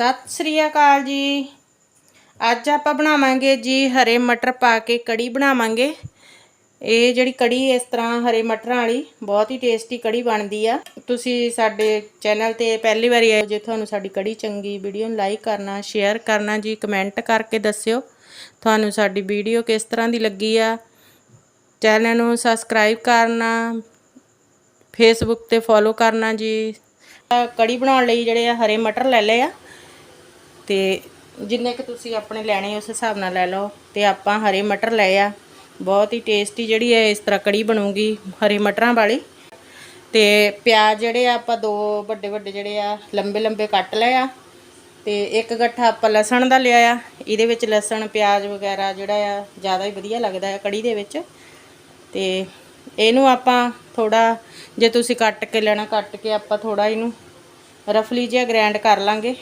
ਸਤਿ ਸ੍ਰੀ ਅਕਾਲ ਜੀ। ਅੱਜ ਆਪਾਂ ਬਣਾਵਾਂਗੇ ਜੀ ਹਰੇ ਮਟਰ ਪਾ ਕੇ ਕੜੀ ਬਣਾਵਾਂਗੇ। ਇਹ ਜਿਹੜੀ ਕੜੀ ਇਸ ਤਰ੍ਹਾਂ ਹਰੇ ਮਟਰਾਂ ਵਾਲੀ ਬਹੁਤ ਹੀ ਟੇਸਟੀ ਕੜੀ ਬਣਦੀ ਆ। ਤੁਸੀਂ ਸਾਡੇ ਚੈਨਲ ਤੇ ਪਹਿਲੀ ਵਾਰੀ ਆਏ ਜੇ ਤੁਹਾਨੂੰ ਸਾਡੀ ਕੜੀ ਚੰਗੀ ਵੀਡੀਓ ਨੂੰ ਲਾਈਕ ਕਰਨਾ ਸ਼ੇਅਰ ਕਰਨਾ ਜੀ ਕਮੈਂਟ ਕਰਕੇ ਦੱਸਿਓ। ਤੁਹਾਨੂੰ ਸਾਡੀ ਵੀਡੀਓ ਕਿਸ ਤਰ੍ਹਾਂ ਦੀ ਲੱਗੀ ਆ। ਚੈਨਲ ਨੂੰ ਸਬਸਕ੍ਰਾਈਬ ਕਰਨਾ ਫੇਸਬੁੱਕ ਤੇ ਫੋਲੋ ਕਰਨਾ ਜੀ। ਕੜੀ ਬਣਾਉਣ ਲਈ ਜਿਹੜੇ ਆ ਹਰੇ ਮਟਰ ਲੈ ਲਏ ਆ। ਤੇ ਜਿੰਨੇ ਕਿ ਤੁਸੀਂ ਆਪਣੇ ਲੈਣੇ ਉਸ ਹਿਸਾਬ ਨਾਲ ਲੈ ਲਓ ਤੇ ਆਪਾਂ ਹਰੇ ਮਟਰ ਲਏ ਆ। ਬਹੁਤ ਹੀ ਟੇਸਟੀ ਜਿਹੜੀ ਹੈ ਇਸ ਤਰ੍ਹਾਂ ਕੜੀ ਬਣੂਗੀ ਹਰੇ ਮਟਰਾਂ ਵਾਲੀ। ਤੇ ਪਿਆਜ਼ ਜਿਹੜੇ ਆ, ਆਪਾਂ ਦੋ ਵੱਡੇ ਵੱਡੇ ਜਿਹੜੇ ਆ, ਲੰਬੇ ਲੰਬੇ ਕੱਟ ਲਏ ਆ। ਤੇ ਇੱਕ ਗੱਠਾ ਆਪਾਂ ਲਸਣ ਦਾ ਲਿਆ ਆ। ਇਹਦੇ ਵਿੱਚ ਲਸਣ, ਪਿਆਜ਼ ਵਗੈਰਾ ਜਿਹੜਾ ਆ, ਜ਼ਿਆਦਾ ਹੀ ਵਧੀਆ ਲੱਗਦਾ ਹੈ ਕੜੀ ਦੇ ਵਿੱਚ। ਤੇ ਇਹਨੂੰ ਆਪਾਂ ਥੋੜਾ ਜੇ ਤੁਸੀਂ ਕੱਟ ਕੇ ਲੈਣਾ, ਕੱਟ ਕੇ ਆਪਾਂ ਥੋੜਾ ਇਹਨੂੰ ਰਫਲੀ ਜਿਹਾ ਗ੍ਰਾਈਂਡ ਕਰ ਲਾਂਗੇ।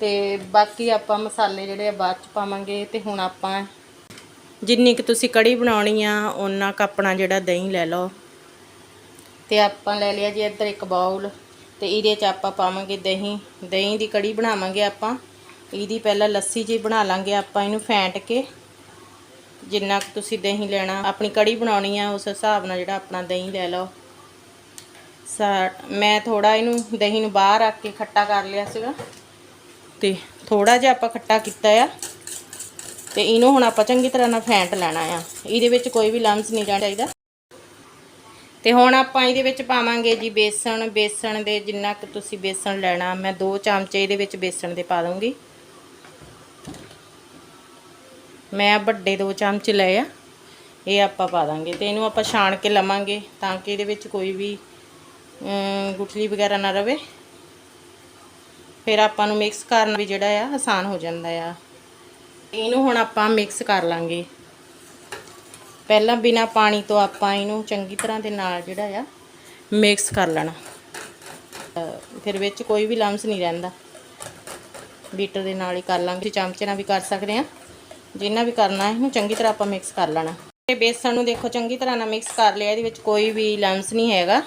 ਤੇ ਬਾਕੀ ਆਪਾਂ ਮਸਾਲੇ ਜਿਹੜੇ ਆ ਬਾਅਦ ਚ ਪਾਵਾਂਗੇ ਤੇ ਹੁਣ ਆਪਾਂ ਜਿੰਨੀ ਕਿ ਤੁਸੀਂ ਕੜੀ ਬਣਾਉਣੀ ਆ ਉਹਨਾਂ ਕ ਆਪਣਾ ਜਿਹੜਾ ਦਹੀਂ ਲੈ ਲਓ। ਤੇ ਆਪਾਂ ਲੈ ਲਿਆ ਜੀ ਇੱਧਰ ਇੱਕ ਬਾਉਲ ਤੇ ਇਹਦੇ ਚ ਆਪਾਂ ਪਾਵਾਂਗੇ ਦਹੀਂ। ਦਹੀਂ ਦੀ ਕੜੀ ਬਣਾਵਾਂਗੇ ਆਪਾਂ। ਇਹਦੀ ਪਹਿਲਾਂ ਲੱਸੀ ਜੀ ਬਣਾ ਲਾਂਗੇ ਆਪਾਂ ਇਹਨੂੰ ਫੈਂਟ ਕੇ। ਜਿੰਨਾ ਕੁ ਤੁਸੀਂ ਦਹੀਂ ਲੈਣਾ, ਆਪਣੀ ਕੜੀ ਬਣਾਉਣੀ ਆ, ਉਸ ਹਿਸਾਬ ਨਾਲ ਜਿਹੜਾ ਆਪਣਾ ਦਹੀਂ ਲੈ ਲਓ। ਸਾ ਮੈਂ ਥੋੜਾ ਇਹਨੂੰ ਦਹੀਂ ਨੂੰ ਬਾਹਰ ਰੱਖ ਕੇ ਖੱਟਾ ਕਰ ਲਿਆ ਸੀਗਾ। ਤੇ ਥੋੜਾ ਜਿਹਾ ਆਪਾਂ ਖੱਟਾ ਕੀਤਾ ਆ। ਤੇ ਇਹਨੂੰ ਹੁਣ ਆਪਾਂ ਚੰਗੀ ਤਰ੍ਹਾਂ ਨਾਲ ਫੈਂਟ ਲੈਣਾ ਆ। ਇਹਦੇ ਵਿੱਚ ਕੋਈ ਵੀ ਲੰਮਸ ਨਹੀਂ ਰਹਿਣਾ ਚਾਹੀਦਾ। ਤੇ ਹੁਣ ਆਪਾਂ ਇਹਦੇ ਵਿੱਚ ਪਾਵਾਂਗੇ ਜੀ ਬੇਸਣ। ਬੇਸਣ ਦੇ ਜਿੰਨਾ ਕੁ ਤੁਸੀਂ ਬੇਸਣ ਲੈਣਾ, ਮੈਂ 2 ਚਮਚੇ ਇਹਦੇ ਵਿੱਚ ਬੇਸਣ ਦੇ ਪਾ ਦੂੰਗੀ ਮੈਂ ਵੱਡੇ 2 ਚਮਚ ਲਏ ਆ। ਇਹ ਆਪਾਂ ਪਾ ਦਾਂਗੇ ਤੇ ਇਹਨੂੰ ਆਪਾਂ ਛਾਣ ਕੇ ਲਵਾਂਗੇ ਤਾਂ ਕਿ ਇਹਦੇ ਵਿੱਚ ਕੋਈ ਵੀ ਗੁਠਲੀ ਵਗੈਰਾ ਨਾ ਰਵੇ। ਫਿਰ ਆਪਾਂ ਨੂੰ ਮਿਕਸ ਕਰਨਾ ਵੀ ਜਿਹੜਾ ਆ ਆਸਾਨ ਹੋ ਜਾਂਦਾ ਆ। ਇਹਨੂੰ ਹੁਣ ਆਪਾਂ ਮਿਕਸ ਕਰ ਲਾਂਗੇ। ਪਹਿਲਾਂ ਬਿਨਾ ਪਾਣੀ ਤੋਂ ਆਪਾਂ ਇਹਨੂੰ ਚੰਗੀ ਤਰ੍ਹਾਂ ਦੇ ਨਾਲ ਜਿਹੜਾ ਆ ਮਿਕਸ ਕਰ ਲੈਣਾ। ਫਿਰ ਵਿੱਚ ਕੋਈ ਵੀ ਲੰਮਸ ਨਹੀਂ ਰਹਿੰਦਾ। ਬੀਟਰ ਦੇ ਨਾਲ ਹੀ ਕਰ ਲਾਂਗੇ। ਚਮਚੇ ਨਾਲ ਵੀ ਕਰ ਸਕਦੇ ਆ। ਜਿੰਨਾ ਵੀ ਕਰਨਾ ਇਹਨੂੰ ਚੰਗੀ ਤਰ੍ਹਾਂ ਆਪਾਂ ਮਿਕਸ ਕਰ ਲੈਣਾ। ਤੇ ਬੇਸਣ ਨੂੰ ਦੇਖੋ, ਚੰਗੀ ਤਰ੍ਹਾਂ ਨਾਲ ਮਿਕਸ ਕਰ ਲਿਆ। ਇਹਦੇ ਵਿੱਚ ਕੋਈ ਵੀ ਲੰਮਸ ਨਹੀਂ ਹੈਗਾ।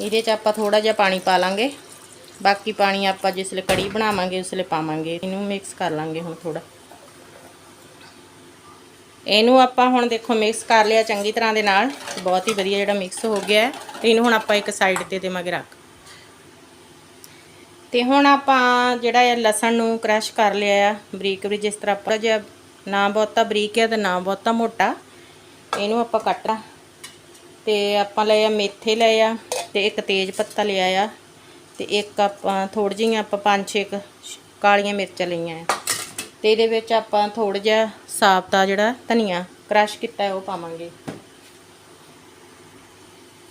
ਇਹਦੇ 'ਚ ਆਪਾਂ ਥੋੜਾ ਜਿਹਾ ਪਾਣੀ ਪਾ ਲਾਂਗੇ। ਬਾਕੀ ਪਾਣੀ ਆਪਾਂ ਜਿਸ ਕੜੀ ਬਣਾਵਾਂਗੇ, ਉਸ ਪਾਵਾਂਗੇ। ਇਹਨੂੰ ਮਿਕਸ ਕਰ ਲਾਂਗੇ ਹੁਣ ਥੋੜਾ ਇਹਨੂੰ ਆਪਾਂ ਹੁਣ ਦੇਖੋ ਮਿਕਸ ਕਰ ਲਿਆ ਚੰਗੀ ਤਰ੍ਹਾਂ ਦੇ ਨਾਲ। ਬਹੁਤ ਹੀ ਵਧੀਆ ਜਿਹੜਾ ਮਿਕਸ ਹੋ ਗਿਆ ਹੈ। ਤੇ ਇਹਨੂੰ ਹੁਣ ਆਪਾਂ ਇੱਕ ਸਾਈਡ ਤੇ ਦੇਵਾਂਗੇ ਰੱਖ। ਤੇ ਹੁਣ ਆਪਾਂ ਜਿਹੜਾ ਇਹ ਲਸਣ ਨੂੰ ਕ੍ਰਸ਼ ਕਰ ਲਿਆ ਆ, ਬਰੀਕ ਬਰੀਕ ਜਿਸ ਤਰ੍ਹਾਂ ਆਪਾਂ ਜਿਹਾ ਨਾ ਬਹੁਤਾ ਬਰੀਕ ਹੈ ਤੇ ਨਾ ਬਹੁਤਾ ਮੋਟਾ, ਇਹਨੂੰ ਆਪਾਂ ਕੱਟਣਾ ਤੇ ਆਪਾਂ ਲਏ ਆ ਮੇਥੇ ਲਏ ਆ ਤੇ ਇੱਕ ਤੇਜ ਪੱਤਾ ਲਿਆ ਆ। ਤੇ ਇੱਕ ਆਪਾਂ ਥੋੜੀ ਜਿਹੀਆਂ ਆਪਾਂ ਪੰਜ ਛੇ ਕੁ ਕਾਲੀਆਂ ਮਿਰਚਾਂ ਲਈਆਂ ਆ। ਤੇ ਇਹਦੇ ਵਿੱਚ ਆਪਾਂ ਥੋੜਾ ਜਿਹਾ ਸਾਫਤਾ ਜਿਹੜਾ ਧਨੀਆ ਕ੍ਰਸ਼ ਕੀਤਾ ਉਹ ਪਾਵਾਂਗੇ।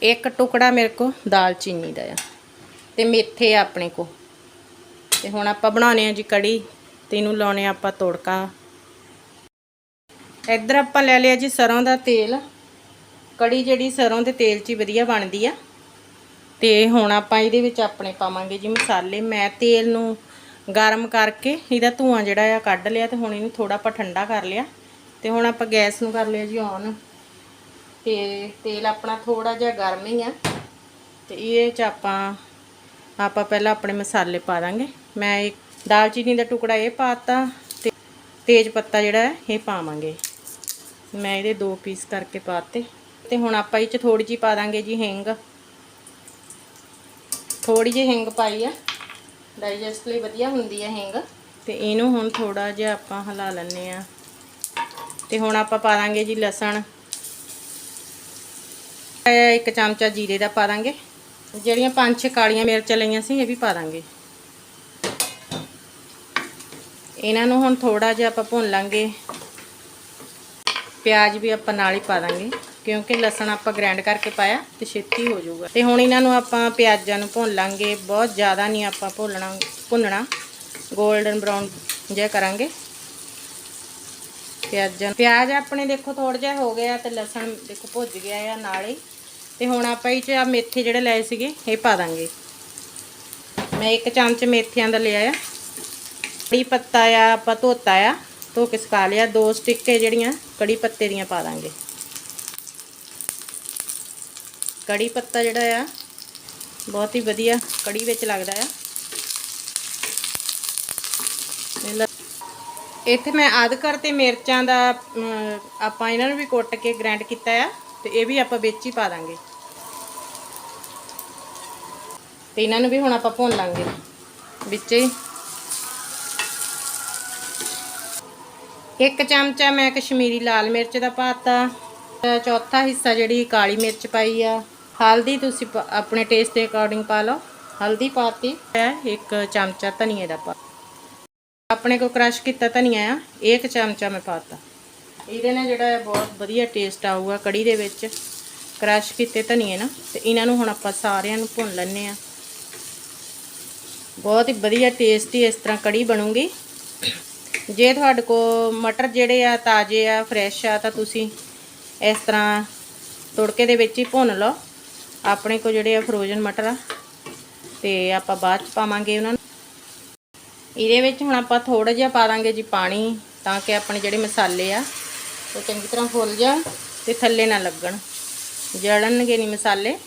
ਇੱਕ ਟੁਕੜਾ ਮੇਰੇ ਕੋ ਦਾਲਚੀਨੀ ਦਾ ਆ ਤੇ ਮੇਥੇ ਆ ਆਪਣੇ ਕੋ ਤੇ ਹੁਣ ਆਪਾਂ ਬਣਾਉਣੇ ਆ ਜੀ ਕੜੀ ਤੇ ਇਹਨੂੰ ਲਾਉਣੇ ਆ ਆਪਾਂ ਤੜਕਾ। ਇੱਧਰ ਆਪਾਂ ਲੈ ਲਿਆ ਜੀ ਸਰੋਂ ਦਾ ਤੇਲ। ਕੜੀ ਜਿਹੜੀ ਸਰੋਂ ਦੇ ਤੇਲ 'ਚ ਹੀ ਵਧੀਆ ਬਣਦੀ ਆ। ਤੇ ਹੁਣ ਆਪਾਂ ਇਹਦੇ ਵਿੱਚ ਆਪਣੇ ਪਾਵਾਂਗੇ ਜੀ ਮਸਾਲੇ ਮੈਂ ਤੇਲ ਨੂੰ ਗਰਮ ਕਰਕੇ ਇਹਦਾ ਧੂਆਂ ਜਿਹੜਾ ਆ ਕੱਢ ਲਿਆ ਤੇ ਹੁਣ ਇਹਨੂੰ ਥੋੜਾ ਆਪਾਂ ਠੰਡਾ ਕਰ ਲਿਆ। ਤੇ ਹੁਣ ਆਪਾਂ ਗੈਸ ਨੂੰ ਕਰ ਲਿਆ ਜੀ ਔਨ। ਤੇ ਤੇਲ ਆਪਣਾ ਥੋੜਾ ਜਿਹਾ ਗਰਮ ਹੀ ਆ। ਤੇ ਇਹ ਚ ਆਪਾਂ ਆਪਾਂ ਪਹਿਲਾਂ ਆਪਣੇ ਮਸਾਲੇ ਪਾ ਦਾਂਗੇ। ਮੈਂ ਇੱਕ ਦਾਲਚੀਨੀ ਦਾ ਟੁਕੜਾ ਇਹ ਪਾਤਾ ਤੇ ਤੇਜ ਪੱਤਾ ਜਿਹੜਾ ਹੈ ਇਹ ਪਾਵਾਂਗੇ। ਮੈਂ ਇਹਦੇ ਦੋ ਪੀਸ ਕਰਕੇ ਪਾਤੇ। ਤੇ ਹੁਣ ਆਪਾਂ ਇਹ ਚ ਥੋੜੀ ਜਿਹੀ ਪਾ ਦਾਂਗੇ ਜੀ ਹਿੰਗ। ਥੋੜੀ ਜਿਹੀ ਹਿੰਗ ਪਾਈ ਆ। ਡਾਈਜੈਸਟ ਲਈ ਵਧੀਆ ਹੁੰਦੀ ਆ ਹਿੰਗ। ਤੇ ਇਹਨੂੰ ਹੁਣ ਥੋੜਾ ਜਿਹਾ ਆਪਾਂ ਹਿਲਾ ਲੈਣੇ ਆ। ਤੇ ਹੁਣ ਆਪਾਂ ਪਾ ਦਾਂਗੇ ਜੀ ਲਸਣ। ਇੱਕ ਚਮਚਾ ਜੀਰੇ ਦਾ ਪਾ ਦਾਂਗੇ ਜਿਹੜੀਆਂ ਪੰਜ ਛੇ ਕਾਲੀਆਂ ਮਿਰਚਾਂ ਲਈਆਂ ਸੀ, ਇਹ ਵੀ ਪਾ ਦਾਂਗੇ ਇਹਨਾਂ ਨੂੰ ਹੁਣ ਥੋੜਾ ਜਿਹਾ ਆਪਾਂ ਭੁੰਨ ਲਾਂਗੇ। ਪਿਆਜ਼ ਵੀ ਆਪਾਂ ਨਾਲ ਹੀ ਪਾ ਦਾਂਗੇ ਕਿਉਂਕਿ ਲਸਣ ਆਪਾਂ ਗ੍ਰਾਈਂਡ ਕਰਕੇ ਪਾਇਆ ਤੇ ਛੇਤੀ ਹੋ ਜਾਊਗਾ। ਤੇ ਹੁਣ ਇਹਨਾਂ ਨੂੰ ਆਪਾਂ ਪਿਆਜ਼ਾਂ ਨੂੰ ਭੁੰਨ ਲਾਂਗੇ। ਬਹੁਤ ਜ਼ਿਆਦਾ ਨਹੀਂ ਆਪਾਂ ਭੁੰਨਣਾ ਭੁੰਨਣਾ। 골ਡਨ ਬ੍ਰਾਊਨ ਜਿਹਾ ਕਰਾਂਗੇ। ਪਿਆਜ਼ਾਂ ਪਿਆਜ਼ ਆਪਣੇ ਦੇਖੋ ਥੋੜਾ ਜਿਹਾ ਹੋ ਗਿਆ ਤੇ ਲਸਣ ਦੇਖੋ ਭੁੱਜ ਗਿਆ ਆ ਨਾਲ ਹੀ। ਤੇ ਹੁਣ ਆਪਾਂ ਇਹ ਚ ਆ ਮੇਥੇ ਜਿਹੜੇ ਲਏ ਸੀਗੇ, ਇਹ ਪਾ ਦਾਂਗੇ। ਮੈਂ ਇੱਕ ਚਮਚ ਮੇਥਿਆਂ ਦਾ ਲਿਆ ਆ। ਕੜੀ ਪੱਤਾ ਆ, ਆਪਾਂ ਧੋਤਾ ਆ। ਧੋ ਕੇ ਸੁਕਾ ਲਿਆ। ਦੋ ਸਟਿੱਕੇ ਜਿਹੜੀਆਂ ਕੜੀ ਪੱਤੇ ਦੀਆਂ ਪਾ ਦਾਂਗੇ। ਕੜੀ ਪੱਤਾ ਜਿਹੜਾ ਆ, ਬਹੁਤ ਹੀ ਵਧੀਆ ਕੜੀ ਵਿੱਚ ਲੱਗਦਾ ਆ। ਇਹ ਇੱਥੇ ਮੈਂ ਅਦਰਕ ਤੇ ਮਿਰਚਾਂ ਦਾ ਆਪਾਂ ਇਹਨਾਂ ਨੂੰ ਵੀ ਕੁੱਟ ਕੇ ਗ੍ਰਾਈਂਡ ਕੀਤਾ ਆ, ਤੇ ਇਹ ਵੀ ਆਪਾਂ ਵਿੱਚ ਹੀ ਪਾ ਦਾਂਗੇ। ਤੇ ਇਹਨਾਂ ਨੂੰ ਵੀ ਹੁਣ ਆਪਾਂ ਭੁੰਨ ਲਾਂਗੇ, ਵਿੱਚ ਹੀ। ਇੱਕ ਚਮਚਾ ਮੈਂ ਕਸ਼ਮੀਰੀ ਲਾਲ ਮਿਰਚ ਦਾ ਪਾਤਾ, ਤੇ ਚੌਥਾ ਹਿੱਸਾ ਜਿਹੜੀ ਕਾਲੀ ਮਿਰਚ ਪਾਈ ਆ। ਹਲਦੀ ਤੁਸੀਂ ਆਪਣੇ ਟੇਸਟ ਦੇ ਅਕੋਰਡਿੰਗ ਪਾ ਲਓ। ਹਲਦੀ ਪਾਤੀ। ਹੈ ਇੱਕ ਚਮਚਾ ਧਨੀਏ ਦਾ ਪਾ ਆਪਣੇ ਕੋ ਕ੍ਰਸ਼ ਕੀਤਾ ਧਨੀਆ ਆ, ਇੱਕ ਚਮਚਾ ਮੈਂ ਪਾਤਾ। ਇਹਦੇ ਨਾਲ ਜਿਹੜਾ ਹੈ ਬਹੁਤ ਵਧੀਆ ਟੇਸਟ ਆਊਗਾ ਕੜੀ ਦੇ ਵਿੱਚ। ਕ੍ਰਸ਼ ਕੀਤੇ ਧਨੀਏ ਨਾ, ਤੇ ਇਹਨਾਂ ਨੂੰ ਹੁਣ ਆਪਾਂ ਸਾਰਿਆਂ ਨੂੰ ਭੁੰਨ ਲੈਣੇ ਆ। ਬਹੁਤ ਹੀ ਵਧੀਆ ਟੇਸਟੀ ਇਸ ਤਰ੍ਹਾਂ ਕੜੀ ਬਣੂਗੀ। ਜੇ ਤੁਹਾਡੇ ਕੋ ਮਟਰ ਜਿਹੜੇ ਆ, ਤਾਜ਼ੇ ਆ ਫਰੈਸ਼ ਆ, ਤਾਂ ਤੁਸੀਂ ਇਸ ਤਰ੍ਹਾਂ ਤੁੜਕੇ ਦੇ ਵਿੱਚ ਹੀ ਭੁੰਨ ਲਓ। ਆਪਣੇ ਕੋ ਜਿਹੜੇ ਆ ਫਰੋਜ਼ਨ ਮਟਰ ਆ, ਤੇ ਆਪਾਂ ਬਾਅਦ ਚ ਪਾਵਾਂਗੇ ਉਹਨਾਂ ਨੂੰ। ਇਹਦੇ ਵਿੱਚ ਹੁਣ ਆਪਾਂ ਥੋੜਾ ਜਿਹਾ ਪਾ ਦਾਂਗੇ ਜੀ ਪਾਣੀ, ਤਾਂ ਕਿ ਆਪਣੇ ਜਿਹੜੇ ਮਸਾਲੇ ਆ, ਉਹ ਚੰਗੀ ਤਰ੍ਹਾਂ ਫੁੱਲ ਜਾਣ ਤੇ ਥੱਲੇ ਨਾ ਲੱਗਣ। ਜਲਣਗੇ ਨਹੀਂ ਮਸਾਲੇ,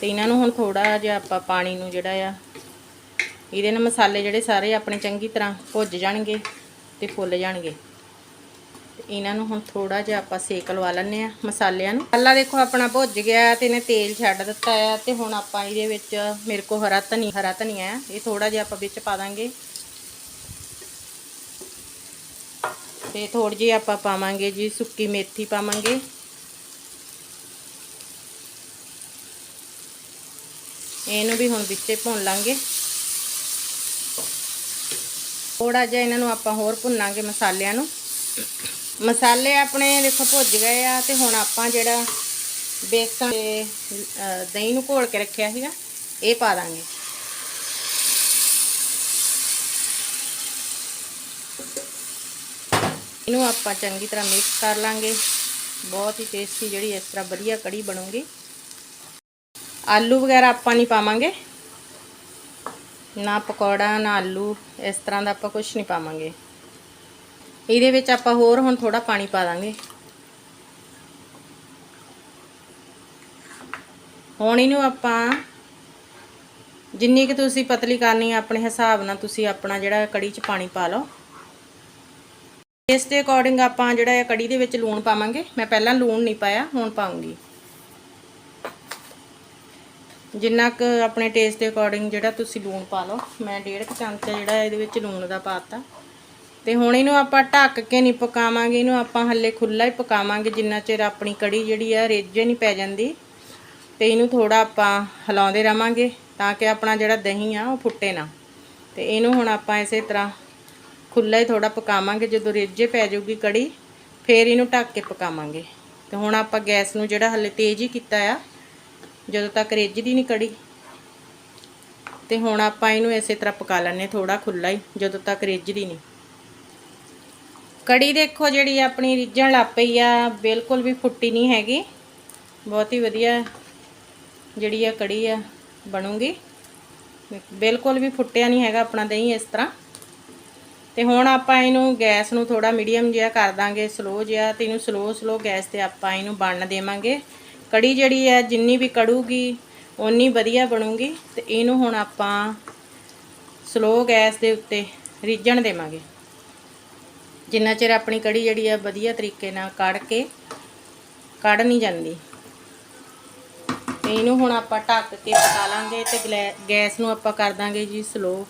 ਤੇ ਇਹਨਾਂ ਨੂੰ ਹੁਣ ਥੋੜਾ ਜਿਹਾ ਆਪਾਂ ਪਾਣੀ ਨੂੰ ਜਿਹੜਾ ਆ, ਇਹਦੇ ਨਾਲ ਮਸਾਲੇ ਜਿਹੜੇ ਸਾਰੇ ਆਪਣੇ ਚੰਗੀ ਤਰ੍ਹਾਂ ਭੁੱਜ ਜਾਣਗੇ ਤੇ ਫੁੱਲ ਜਾਣਗੇ। ਇਹਨਾਂ ਨੂੰ ਹੁਣ ਥੋੜਾ ਜਿਹਾ ਆਪਾਂ ਸੇਕ ਲਵਾ ਲੈਣੇ ਆ ਮਸਾਲਿਆਂ ਨੂੰ। ਮਸਾਲਾ ਦੇਖੋ ਆਪਣਾ ਭੁੱਜ ਗਿਆ ਤੇ ਇਹਨੇ ਤੇਲ ਛੱਡ ਦਿੱਤਾ ਆ ਤੇ ਹੁਣ ਆਪਾਂ ਇਹਦੇ ਵਿੱਚ ਮੇਰੇ ਕੋ ਹਰਾ ਧਨੀ, ਹਰਾ ਧਨੀਆ ਆ, ਇਹ ਥੋੜਾ ਜਿਹਾ ਆਪਾਂ ਵਿੱਚ ਪਾ ਦਾਂਗੇ। ਤੇ ਥੋੜੀ ਜਿਹੀ ਆਪਾਂ ਪਾਵਾਂਗੇ ਜੀ ਸੁੱਕੀ ਮੇਥੀ ਪਾਵਾਂਗੇ। ਇਹਨੂੰ ਵੀ ਹੁਣ ਵਿੱਚੇ ਭੁੰਨ ਲਾਂਗੇ। ਥੋੜਾ ਜਿਹਾ ਇਹਨਾਂ ਨੂੰ ਆਪਾਂ ਹੋਰ ਭੁੰਨਾਂਗੇ ਮਸਾਲਿਆਂ ਨੂੰ। ਮਸਾਲੇ ਆਪਣੇ ਦੇਖੋ ਭੁੱਜ ਗਏ ਆ ਤੇ ਹੁਣ ਆਪਾਂ ਜਿਹੜਾ ਬੇਸਣ ਤੇ ਦਹੀਂ ਨੂੰ ਘੋਲ ਕੇ ਰੱਖਿਆ ਸੀਗਾ, ਇਹ ਪਾ ਦਾਂਗੇ। ਇਹਨੂੰ ਆਪਾਂ ਚੰਗੀ ਤਰ੍ਹਾਂ ਮਿਕਸ ਕਰ ਲਾਂਗੇ। ਬਹੁਤ ਹੀ ਟੇਸਟੀ ਜਿਹੜੀ ਇਸ ਤਰ੍ਹਾਂ ਵਧੀਆ ਕੜੀ ਬਣੂਗੀ। ਆਲੂ ਵਗੈਰਾ ਆਪਾਂ ਨਹੀਂ ਪਾਵਾਂਗੇ। ਨਾ ਪਕੌੜਾ, ਨਾ ਆਲੂ, ਇਸ ਤਰ੍ਹਾਂ ਦਾ ਆਪਾਂ ਕੁਝ ਨਹੀਂ ਪਾਵਾਂਗੇ। ਇਹਦੇ ਵਿੱਚ ਆਪਾਂ ਹੋਰ ਹੁਣ ਥੋੜਾ ਪਾਣੀ ਪਾ ਦਾਂਗੇ। ਹੁਣ ਇਹਨੂੰ ਆਪਾਂ ਜਿੰਨੀ ਕਿ ਤੁਸੀਂ ਪਤਲੀ ਕਰਨੀ ਆਪਣੇ ਹਿਸਾਬ ਨਾਲ ਤੁਸੀਂ ਆਪਣਾ ਜਿਹੜਾ ਕੜੀ 'ਚ ਪਾਣੀ ਪਾ ਲਓ। ਇਸ ਦੇ ਅਕੋਰਡਿੰਗ ਆਪਾਂ ਜਿਹੜਾ ਇਹ ਕੜੀ ਦੇ ਵਿੱਚ ਲੂਣ ਪਾਵਾਂਗੇ। ਮੈਂ ਪਹਿਲਾਂ ਲੂਣ ਨਹੀਂ ਪਾਇਆ, ਹੁਣ ਪਾਉਂਗੀ। ਜਿੰਨਾ ਕੁ ਆਪਣੇ ਟੇਸਟ ਦੇ ਅਕੋਰਡਿੰਗ ਜਿਹੜਾ ਤੁਸੀਂ ਲੂਣ ਪਾ ਲਓ। ਮੈਂ ਡੇਢ ਕੁ ਚਮਚਾ ਜਿਹੜਾ ਇਹਦੇ ਵਿੱਚ ਲੂਣ ਦਾ ਪਾਤਾ ਤੇ ਹੁਣ ਇਹਨੂੰ ਆਪਾਂ ਢੱਕ ਕੇ ਨਹੀਂ ਪਕਾਵਾਂਗੇ, ਇਹਨੂੰ ਆਪਾਂ ਹੱਲੇ ਖੁੱਲਾ ਹੀ ਪਕਾਵਾਂਗੇ, ਜਿੰਨਾ ਚਿਰ ਆਪਣੀ ਕੜੀ ਜਿਹੜੀ ਆ ਰੇਜੇ ਨਹੀਂ ਪੈ ਜਾਂਦੀ। ਤੇ ਇਹਨੂੰ ਥੋੜਾ ਆਪਾਂ ਹਿਲਾਉਂਦੇ ਰਵਾਂਗੇ ਤਾਂ ਕਿ ਆਪਣਾ ਜਿਹੜਾ ਦਹੀਂ ਆ ਉਹ ਫੁੱਟੇ ਨਾ। ਤੇ ਇਹਨੂੰ ਹੁਣ ਆਪਾਂ ਇਸੇ ਤਰ੍ਹਾਂ ਖੁੱਲਾ ਹੀ ਥੋੜਾ ਪਕਾਵਾਂਗੇ, ਜਦੋਂ ਰੇਜੇ ਪੈ ਜਾਊਗੀ ਕੜੀ, ਫੇਰ ਇਹਨੂੰ ਢੱਕ ਕੇ ਪਕਾਵਾਂਗੇ। ਤੇ ਹੁਣ ਆਪਾਂ ਗੈਸ ਨੂੰ ਜਿਹੜਾ ਹੱਲੇ ਤੇਜ਼ ਹੀ ਕੀਤਾ ਆ, ਜਦੋਂ ਤੱਕ ਰਿੱਝਦੀ ਨਹੀਂ ਕੜੀ, ਤੇ ਹੁਣ ਆਪਾਂ ਇਹਨੂੰ ਇਸੇ ਤਰ੍ਹਾਂ ਪਕਾ ਲੈਣੇ ਥੋੜਾ ਖੁੱਲਾ ਹੀ, ਜਦੋਂ ਤੱਕ ਰਿੱਝਦੀ ਨਹੀਂ। ਕੜੀ ਦੇਖੋ ਜਿਹੜੀ ਆਪਣੀ ਰਿੱਝਣ ਲੱਗ ਪਈ ਆ, ਬਿਲਕੁਲ ਵੀ ਫੁੱਟੀ ਨਹੀਂ ਹੈਗੀ। ਬਹੁਤ ਹੀ ਵਧੀਆ ਜਿਹੜੀ ਆ ਕੜੀ ਆ, ਬਣੂਗੀ। ਬਿਲਕੁਲ ਵੀ ਫੁੱਟਿਆ ਨਹੀਂ ਹੈਗਾ ਆਪਣਾ ਦਹੀਂ ਇਸ ਤਰ੍ਹਾਂ। ਤੇ ਹੁਣ ਆਪਾਂ ਇਹਨੂੰ ਗੈਸ ਨੂੰ ਥੋੜਾ ਮੀਡੀਅਮ ਜਿਹਾ ਕਰ ਦਾਂਗੇ ਸਲੋ ਜਿਹਾ, ਤੇ ਇਹਨੂੰ ਸਲੋ ਸਲੋ ਗੈਸ ਤੇ ਆਪਾਂ ਇਹਨੂੰ ਬਣਨ ਦੇਵਾਂਗੇ। ਕੜੀ ਜਿਹੜੀ ਹੈ ਜਿੰਨੀ ਵੀ ਕੜੂਗੀ, ਓਨੀ ਵਧੀਆ ਬਣੂਗੀ। ਤੇ ਇਹਨੂੰ ਹੁਣ ਆਪਾਂ ਸਲੋ ਗੈਸ ਦੇ ਉੱਤੇ ਰਿੱਝਣ ਦੇਵਾਂਗੇ। ਜਿੰਨਾ ਚਿਰ ਆਪਣੀ ਕੜੀ ਜਿਹੜੀ ਆ ਵਧੀਆ ਤਰੀਕੇ ਨਾਲ ਕੱਢ ਕੇ ਕੱਢ ਨਹੀਂ ਜਾਂਦੀ। ਇਹਨੂੰ ਹੁਣ ਆਪਾਂ ਢੱਕ ਕੇ ਪਕਾ ਲਾਂਗੇ ਤੇ ਗਲੈ- ਗੈਸ ਨੂੰ ਆਪਾਂ ਕਰ ਦਾਂਗੇ ਜੀ ਸਲੋ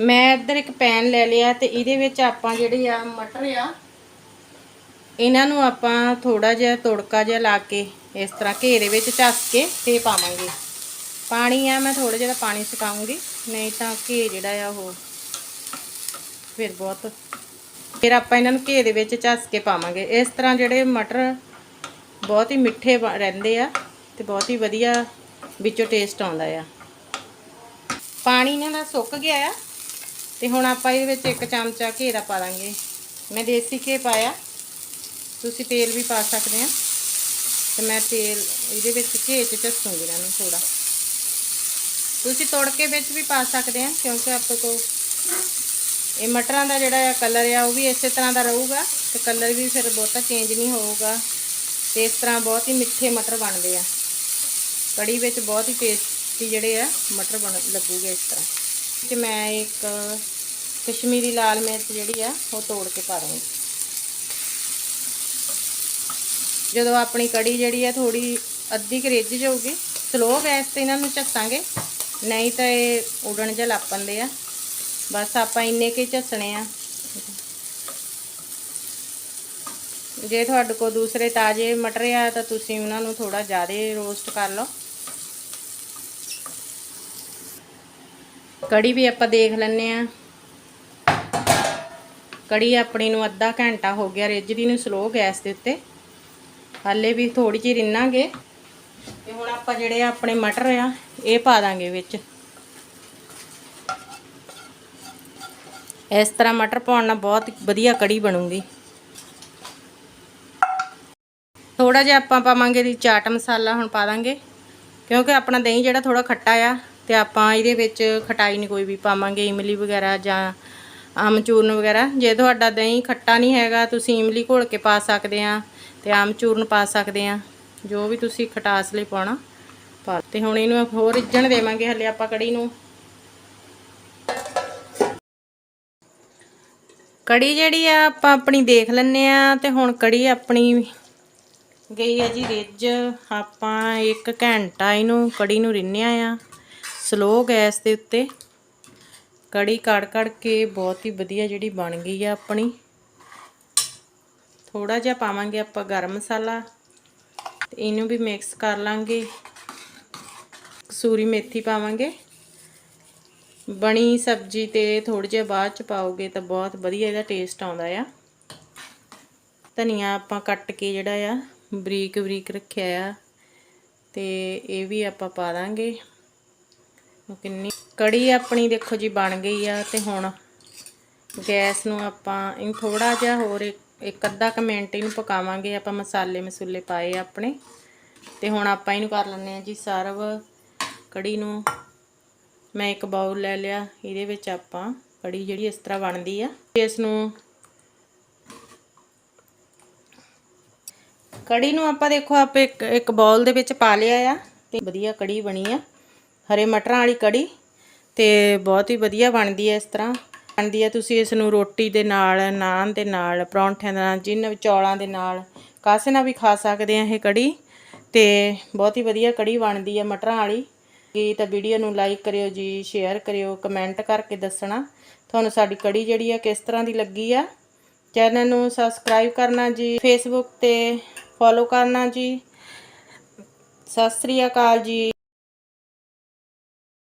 ਮੈਂ ਇੱਧਰ ਇੱਕ ਪੈਨ ਲੈ ਲਿਆ ਤੇ ਇਹਦੇ ਵਿੱਚ ਆਪਾਂ ਜਿਹੜੇ ਆ ਮਟਰ ਆ, ਇਹਨਾਂ ਨੂੰ ਆਪਾਂ ਥੋੜਾ ਜਿਹਾ ਤੜਕਾ ਜਿਹਾ ਲਾ ਕੇ ਇਸ ਤਰ੍ਹਾਂ ਘੇਰੇ ਵਿੱਚ ਝੱਸ ਕੇ ਤੇ ਪਾਵਾਂਗੇ। ਪਾਣੀ ਆ, ਮੈਂ ਥੋੜਾ ਜਿਹਾ ਪਾਣੀ ਸੁਕਾਉਂਗੀ ਨਹੀਂ ਤਾਂ ਘੇ ਜਿਹੜਾ ਆ ਉਹ ਫਿਰ ਬਹੁਤ। ਫਿਰ ਆਪਾਂ ਇਹਨਾਂ ਨੂੰ ਘੇ ਦੇ ਵਿੱਚ ਝੱਸ ਕੇ ਪਾਵਾਂਗੇ। ਇਸ ਤਰ੍ਹਾਂ ਜਿਹੜੇ ਮਟਰ ਬਹੁਤ ਹੀ ਮਿੱਠੇ ਬ- ਰਹਿੰਦੇ ਆ ਤੇ ਬਹੁਤ ਹੀ ਵਧੀਆ ਵਿੱਚੋਂ ਟੇਸਟ ਆਉਂਦਾ ਆ। ਪਾਣੀ ਇਹਨਾਂ ਦਾ ਸੁੱਕ ਗਿਆ ਆ ਤੇ ਹੁਣ ਆਪਾਂ ਇਹਦੇ ਵਿੱਚ ਇੱਕ ਚਮਚਾ ਘੇ ਦਾ ਪਾ ਦਾਂਗੇ। ਮੈਂ ਦੇਸੀ ਘੇ ਪਾਇਆ। ਤੁਸੀਂ ਤੇਲ ਵੀ ਪਾ ਸਕਦੇ ਆ। ਤੇ ਮੈਂ ਤੇਲ ਇਹਦੇ ਵਿੱਚ ਘੇ ਚ ਝੱਸੂਗੀ ਇਹਨਾਂ ਨੂੰ ਥੋੜਾ ਤੁਸੀਂ ਤੜਕੇ ਵਿੱਚ ਵੀ ਪਾ ਸਕਦੇ ਆ, ਕਿਉਂਕਿ ਆਪਣੇ ਕੋਲ ਇਹ ਮਟਰਾਂ ਦਾ ਜਿਹੜਾ ਕਲਰ ਆ, ਉਹ ਵੀ ਇਸੇ ਤਰ੍ਹਾਂ ਦਾ ਰਹੂਗਾ ਤੇ ਕਲਰ ਵੀ ਫਿਰ ਬਹੁਤਾ ਚੇਂਜ ਨਹੀਂ ਹੋਊਗਾ ਤੇ ਇਸ ਤਰ੍ਹਾਂ ਬਹੁਤ ਹੀ ਮਿੱਠੇ ਮਟਰ ਬਣਦੇ ਆ। ਕੜੀ ਵਿੱਚ ਬਹੁਤ ਹੀ ਟੇਸਟੀ ਜਿਹੜੇ ਆ ਮਟਰ ਬਣ ਲੱਗੂਗੇ ਇਸ ਤਰ੍ਹਾਂ। ਤੇ ਮੈਂ ਇੱਕ ਕਸ਼ਮੀਰੀ ਲਾਲ ਮਿਰਚ ਜਿਹੜੀ ਆ, ਉਹ ਤੋੜ ਕੇ ਪਾ ਦੂੰਗੀ ਜਦੋਂ ਆਪਣੀ ਕੜੀ ਜਿਹੜੀ ਆ ਥੋੜੀ ਅੱਧੀ ਕੁ ਰਿੱਝ ਜਾਊਗੀ ਸਲੋ ਗੈਸ ਤੇ ਇਹਨਾਂ ਨੂੰ ਝੱਸਾਂਗੇ, ਨਹੀਂ ਤਾਂ ਇਹ ਉਡਣ ਜਿਹਾ ਲੱਪੰਦੇ ਆ। ਬਸ ਆਪਾਂ ਇੰਨੇ ਕੇ ਝੱਸਣੇ ਆ। ਜੇ ਤੁਹਾਡੇ ਕੋਲ ਦੂਸਰੇ ਤਾਜ਼ੇ ਮਟਰ ਆ ਤਾਂ ਤੁਸੀਂ ਉਹਨਾਂ ਨੂੰ ਥੋੜਾ ਜ਼ਿਆਦਾ ਰੋਸਟ ਕਰ ਲਓ। ਕੜੀ ਵੀ ਆਪਾਂ ਦੇਖ ਲੈਣੇ ਆ। ਕੜੀ ਆਪਣੀ ਨੂੰ ਅੱਧਾ ਘੰਟਾ ਹੋ ਗਿਆ ਰਿੱਝਦੀ ਨੂੰ ਸਲੋ ਗੈਸ ਦੇ ਉੱਤੇ। ਹਾਲੇ ਵੀ ਥੋੜੀ ਜਿਹੀ ਰਿੰਨਾਂਗੇ। ਤੇ ਹੁਣ ਆਪਾਂ ਜਿਹੜੇ ਆਪਣੇ ਮਟਰ ਆ, ਇਹ ਪਾ ਦਾਂਗੇ ਵਿੱਚ। ਇਸ ਤਰ੍ਹਾਂ ਮਟਰ ਪਾਉਣ ਨਾਲ ਬਹੁਤ ਵਧੀਆ ਕੜੀ ਬਣੂਗੀ। ਥੋੜਾ ਜਿਹਾ ਆਪਾਂ ਪਾਵਾਂਗੇ ਦੀ ਚਾਟ ਮਸਾਲਾ ਹੁਣ ਪਾ ਦਾਂਗੇ। ਕਿਉਂਕਿ ਆਪਣਾ ਦਹੀਂ ਜਿਹੜਾ ਥੋੜਾ ਖੱਟਾ ਆ ਤੇ ਆਪਾਂ ਇਹਦੇ ਵਿੱਚ ਖਟਾਈ ਨਹੀਂ ਕੋਈ ਵੀ ਪਾਵਾਂਗੇ, ਇਮਲੀ ਵਗੈਰਾ ਜਾਂ ਆਮਚੂਰਨ ਵਗੈਰਾ। ਜੇ ਤੁਹਾਡਾ ਦਹੀਂ ਖੱਟਾ ਨਹੀਂ ਹੈਗਾ, ਤੁਸੀਂ ਇਮਲੀ ਘੋਲ ਕੇ ਪਾ ਸਕਦੇ ਆ ਤੇ ਆਮਚੂਰਨ ਪਾ ਸਕਦੇ ਆ। ਜੋ ਵੀ ਤੁਸੀਂ ਖਟਾਸ ਲਈ ਪਾਉਣਾ, ਪਾ ਤੇ ਹੁਣ ਇਹਨੂੰ ਹੋਰ ਰਿੱਝਣ ਦੇਵਾਂਗੇ ਹਲੇ ਆਪਾਂ ਕੜੀ ਨੂੰ। ਕੜੀ ਜਿਹੜੀ ਆ, ਆਪਾਂ ਆਪਣੀ ਦੇਖ ਲੈਣੇ ਆ ਤੇ ਹੁਣ ਕੜੀ ਆਪਣੀ ਗਈ ਆ ਜੀ ਰਿੱਝ। ਆਪਾਂ 1 ਘੰਟਾ ਇਹਨੂੰ, ਕੜੀ ਨੂੰ ਰਿੰਨਿਆ ਆ ਸਲੋ ਗੈਸ ਦੇ ਉੱਤੇ। ਕੜੀ ਕੜ ਕੜ ਕੇ ਬਹੁਤ ਹੀ ਵਧੀਆ ਜਿਹੜੀ ਬਣ ਗਈ ਆ ਆਪਣੀ। ਥੋੜਾ ਜਿਹਾ ਪਾਵਾਂਗੇ ਆਪਾਂ ਗਰਮ ਮਸਾਲਾ ਤੇ ਇਹਨੂੰ ਵੀ ਮਿਕਸ ਕਰ ਲਾਂਗੇ। ਕਸੂਰੀ ਮੇਥੀ ਪਾਵਾਂਗੇ। ਬਣੀ ਸਬਜ਼ੀ ਤੇ ਥੋੜੀ ਜਿਹਾ ਬਾਅਦ ਚ ਪਾਓਗੇ ਤਾਂ ਬਹੁਤ ਵਧੀਆ ਇਹਦਾ ਟੇਸਟ ਆਉਂਦਾ ਆ। ਧਨੀਆ ਆਪਾਂ ਕੱਟ ਕੇ ਜਿਹੜਾ ਆ, ਬਰੀਕ ਬਰੀਕ ਰੱਖਿਆ ਆ ਤੇ ਇਹ ਵੀ ਆਪਾਂ ਪਾ ਦਾਂਗੇ। ਉਹ ਕਿੰਨੀ ਕੜੀ ਆਪਣੀ ਦੇਖੋ ਜੀ ਬਣ ਗਈ ਆ ਤੇ ਹੁਣ ਗੈਸ ਨੂੰ ਆਪਾਂ ਇਹ ਥੋੜਾ ਜਿਹਾ ਹੋਰ ਇੱਕ ਇੱਕ ਅੱਧਾ ਕੁ ਮਿੰਟ ਇਹਨੂੰ ਪਕਾਵਾਂਗੇ। ਆਪਾਂ ਮਸਾਲੇ ਮਸੂਲੇ ਪਾਏ ਆਪਣੇ ਤੇ ਹੁਣ ਆਪਾਂ ਇਹਨੂੰ ਕਰ ਲੈਂਦੇ ਆ ਜੀ ਸਰਵ। ਕੜੀ ਨੂੰ ਮੈਂ ਇੱਕ ਬਾਉਲ ਲੈ ਲਿਆ, ਇਹਦੇ ਵਿੱਚ ਆਪਾਂ ਕੜੀ ਜਿਹੜੀ ਇਸ ਤਰ੍ਹਾਂ ਬਣਦੀ ਆ ਇਸ ਨੂੰ ਕੜੀ ਨੂੰ ਆਪਾਂ ਦੇਖੋ, ਆਪ ਇੱਕ ਇੱਕ ਬਾਉਲ ਦੇ ਵਿੱਚ ਪਾ ਲਿਆ ਆ, ਤੇ ਵਧੀਆ ਕੜੀ ਬਣੀ ਆ, ਹਰੇ ਮਟਰਾਂ ਵਾਲੀ ਕੜੀ, ਤੇ ਬਹੁਤ ਹੀ ਵਧੀਆ ਬਣਦੀ ਹੈ ਇਸ ਤਰ੍ਹਾਂ। ਬਣਦੀ ਹੈ ਤੁਸੀਂ ਇਸ ਨੂੰ ਰੋਟੀ ਦੇ ਨਾਲ, ਨਾਨ ਦੇ ਨਾਲ, ਪਰੌਂਠਿਆਂ ਦੇ ਨਾਲ, ਜਿੰਨ ਚੌਲਾਂ ਦੇ ਨਾਲ, ਕਾਸੇ ਨਾਲ ਵੀ ਖਾ ਸਕਦੇ ਆ ਇਹ ਕੜੀ, ਤੇ ਬਹੁਤ ਹੀ ਵਧੀਆ ਕੜੀ ਬਣਦੀ ਹੈ ਮਟਰਾਂ ਵਾਲੀ। ਕੀ ਤਾਂ ਵੀਡੀਓ ਨੂੰ ਲਾਈਕ ਕਰਿਓ ਜੀ ਸ਼ੇਅਰ ਕਰਿਓ ਕਮੈਂਟ ਕਰਕੇ ਦੱਸਣਾ। ਤੁਹਾਨੂੰ ਸਾਡੀ ਕੜੀ ਜਿਹੜੀ ਆ ਕਿਸ ਤਰ੍ਹਾਂ ਦੀ ਲੱਗੀ ਆ। ਚੈਨਲ ਨੂੰ ਸਬਸਕ੍ਰਾਈਬ ਕਰਨਾ ਜੀ ਫੇਸਬੁੱਕ ਤੇ ਫੋਲੋ ਕਰਨਾ ਜੀ। ਸਤਿ ਸ੍ਰੀ ਅਕਾਲ ਜੀ।